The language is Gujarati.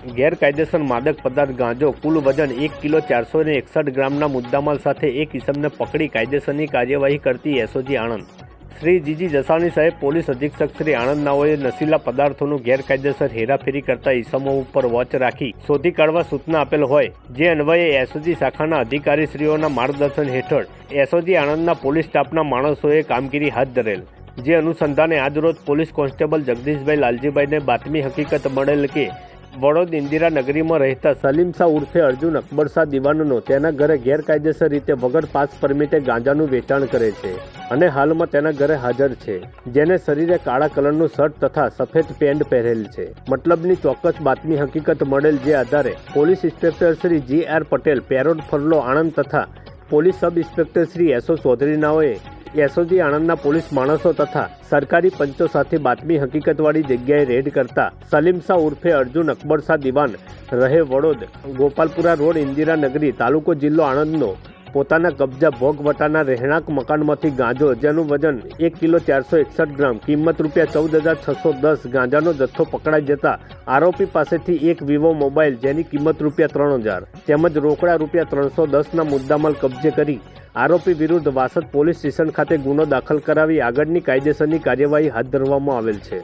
ગેરકાયદેસર માદક પદાર્થ ગાંજો, કુલ વજન એક કિલો ચારસો ને એકસઠ ગ્રામના મુદ્દામાલ સાથે એક ઇસમને પકડી કાયદેસરની કાર્યવાહી કરતી એસઓજી આણંદ. શ્રી જીજી જસાણી સાહેબ, પોલીસ અધિક્ષક શ્રી આણંદ નાઓએ નશીલા પદાર્થોનું ગેરકાયદેસર હેરાફેરી કરતા ઇસમો ઉપર વોચ રાખી શોધી કાઢવા સૂચના આપેલ હોય, જે અન્વયે એસઓજી શાખાના અધિકારીશ્રીઓના માર્ગદર્શન હેઠળ એસઓજી આણંદના પોલીસ સ્ટાફના માણસોએ કામગીરી હાથ ધરેલ. જે અનુસંધાને આજરોજ પોલીસ કોન્સ્ટેબલ જગદીશભાઈ લાલજીભાઈને બાતમી હકીકત મળેલ કે વડોદ ઇન્દિરા નગરીમાં રહેતા સલીમ શાહ ઉર્ફે અર્જુન અકબર શાહ દિવાનનો તેના ઘરે ગેરકાયદેસર રીતે વગર પાસ પરમિટે ગાંજાનું વેચાણ કરે છે અને હાલમાં તેના ઘરે હાજર છે, જેને શરીરે કાળા કલરનું શર્ટ તથા સફેદ પેન્ટ પહેરેલ છે. મતલબની ચોક્કસ બાતમી હકીકત મળેલ જે આધારે police inspector Shri G R Patel parole furlough Anand તથા પોલીસ સબ ઇન્સ્પેક્ટર શ્રી એસો ચૌધરીનાઓએ એસઓજી આણંદના પોલીસ માણસો તથા સરકારી પંચો સાથે બાતમી હકીકતવાળી જગ્યાએ રેડ કરતા સલીમ શાહ ઉર્ફે અર્જુન અકબર શાહ દિવાન રહે વડોદ, ગોપાલપુરા રોડ, ઇન્દિરાનગરી તાલુકો જિલ્લો આણંદનો. પોતાના કબજા ભોગવટાના રહેણાંક મકાનમાંથી ગાંજો, જેનું વજન એક કિલો ચારસો એકસઠ ગ્રામ, કિંમત રૂપિયા ચૌદ હજાર છસો દસ ગાંજાનો જથ્થો પકડાઈ જતા આરોપી પાસેથી એક વિવો મોબાઈલ, જેની કિંમત રૂપિયા ત્રણ હજાર, તેમજ રોકડા રૂપિયા ત્રણસો દસના મુદ્દામાલ કબજે કરી આરોપી વિરુદ્ધ વાસદ પોલીસ સ્ટેશન ખાતે ગુનો દાખલ કરાવી આગળની કાયદેસરની કાર્યવાહી હાથ ધરવામાં આવેલ છે.